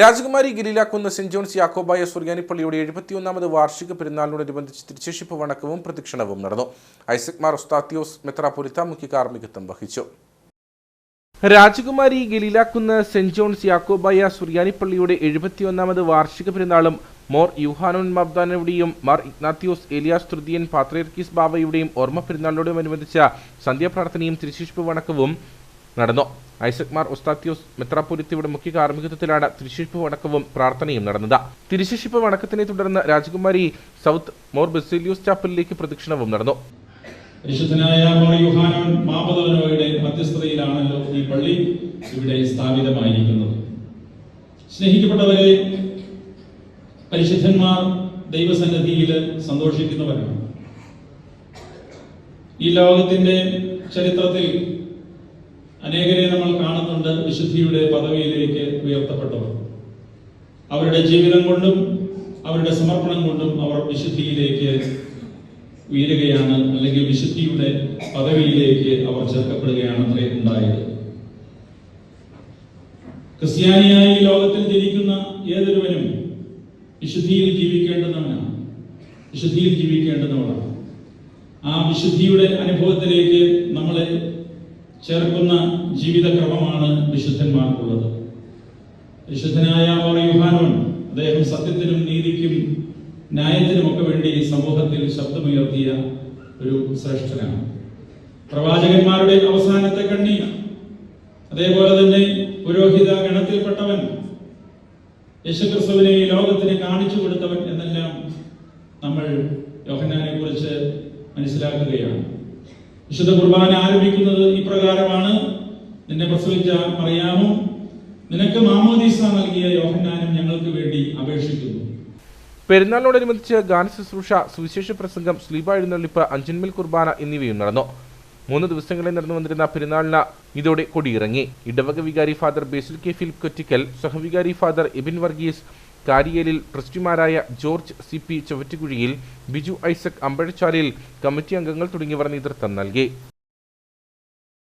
രാജകുമാരി ഗിരിലാക്കുന്ന saint John's Yakobaya സുറിയാനിപ്പള്ളിയുടെ എഴുപത്തിയൊന്നാമത് വാർഷിക പെരുന്നാളിനോടനുബന്ധിച്ച് തിരുശേഷിപ്പ് വണക്കവും പ്രദക്ഷിണവും നടന്നു. ഐസക് മാർ ഒസ്താത്തിയോസ് മെത്രാപൊലിത്ത മുഖ്യ കാർമ്മികത്വം വഹിച്ചു. രാജകുമാരി ഗലീലാക്കുന്ന് സെന്റ് ജോൺസ് യാക്കോബായ സുറിയാനിപ്പള്ളിയുടെ എഴുപത്തിയൊന്നാമത് വാർഷിക പെരുന്നാളും മോർ യുഹാനോൻ മബ്ദാനയുടെയും മാർ ഇഗ്നാത്തിയോസ് എലിയാസ് തൃതീയൻ പാത്രയർക്കീസ് ബാബയുടെയും ഓർമ്മ പെരുന്നാളിനോടനുബന്ധിച്ച സന്ധ്യാപ്രാർത്ഥനയും തിരുശേഷിപ്പ് വണക്കവും നടന്നു. ഐസക് മാർ ഒസ്താത്യോസ് മെത്രാപ്പൊലിത്തയുടെ മുഖ്യ കാർമ്മികത്വത്തിലാണ് തിരുശേഷിപ്പ് വണക്കവും പ്രാർത്ഥനയും നടന്നത്. തിരുശേഷിപ്പ് വണക്കത്തിനെ തുടർന്ന് രാജകുമാരി സൗത്ത് മോർ ബെസിലിയോസ് ചാപ്പലിലേക്ക് പ്രദക്ഷിണവും നടന്നു. പരിശുദ്ധനായ യുഹാനാൻ മാപതവനോയുടെ മധ്യസ്ഥതയിലാണല്ലോ ഈ പള്ളി ഇവിടെ സ്ഥാപിതമായിരിക്കുന്നത്. സ്നേഹിക്കപ്പെട്ടവരെ പരിശുദ്ധന്മാർ ദൈവസന്നിധിയിൽ സന്തോഷിക്കുന്നവരാണ്. ഈ ലോകത്തിന്റെ ചരിത്രത്തിൽ അനേകരെ നമ്മൾ കാണുന്നുണ്ട് വിശുദ്ധിയുടെ പദവിയിലേക്ക് ഉയർത്തപ്പെട്ടവർ. അവരുടെ ജീവിതം കൊണ്ടും അവരുടെ സമർപ്പണം കൊണ്ടും അവർ വിശുദ്ധിയിലേക്ക് ഉയരുകയാണ് അല്ലെങ്കിൽ വിശുദ്ധിയുടെ പദവിയിലേക്ക് അവർ ചേർക്കപ്പെടുകയാണ് അത്രേ ഉണ്ടായത്. ക്രിസ്ത്യാനിയായി ലോകത്തിൽ ജനിക്കുന്ന ഏതൊരുവനും വിശുദ്ധിയിൽ ജീവിക്കേണ്ടതാണ്. വിശുദ്ധിയിൽ ജീവിക്കേണ്ടതാണ് ആ വിശുദ്ധിയുടെ അനുഭവത്തിലേക്ക് നമ്മളെ ചേർക്കുന്ന ജീവിതക്രമമാണ് വിശുദ്ധന്മാർക്കുള്ളത്. വിശുദ്ധനായ യുഹാനോൻ അദ്ദേഹം സത്യത്തിനും നീതിക്കും ന്യായത്തിനുമൊക്കെ വേണ്ടി സമൂഹത്തിൽ ശബ്ദമുയർത്തിയ ഒരു ശ്രേഷ്ഠനാണ്. പ്രവാചകന്മാരുടെ അവസാനത്തെ കണ്ണി അതേപോലെ തന്നെ പുരോഹിത ഗണത്തിൽപ്പെട്ടവൻ യേശുക്രിസ്തുവിനെ ലോകത്തിന് കാണിച്ചു കൊടുത്തവൻ എന്നെല്ലാം നമ്മൾ യോഹനാനെ കുറിച്ച് മനസ്സിലാക്കുകയാണ്. വിശുദ്ധ കുർബാന ആരംഭിക്കുന്നത് ഇപ്രകാരമാണ് നിന്നെ പ്രസവിച്ച മറിയാമോ? നിനക്ക് മാമോദീസ നൽകിയ യോഹന്നാനും ഞങ്ങൾക്ക് വേണ്ടി അപേക്ഷിക്കുന്നു. പെരുന്നാളിനോടനുബന്ധിച്ച് ഗാന ശുശ്രൂഷ സുവിശേഷ പ്രസംഗം സ്ലീബ എഴുന്നള്ളിപ്പ് അഞ്ചന്മേൽ കുർബാന എന്നിവയും നടന്നു. മൂന്ന് ദിവസങ്ങളിൽ നടന്നു വന്നിരുന്ന പെരുന്നാളിന് ഇതോടെ കൊടിയിറങ്ങി. ഇടവക വികാരി father Basil K Philip Kottickal സഹവികാരി father Ebin Varghese Kariyelil ട്രസ്റ്റിമാരായ George C P Chavattukuzhiyil Biju Isaac Ambazhachalil committee അംഗങ്ങൾ തുടങ്ങിയവർ നേതൃത്വം നൽകി.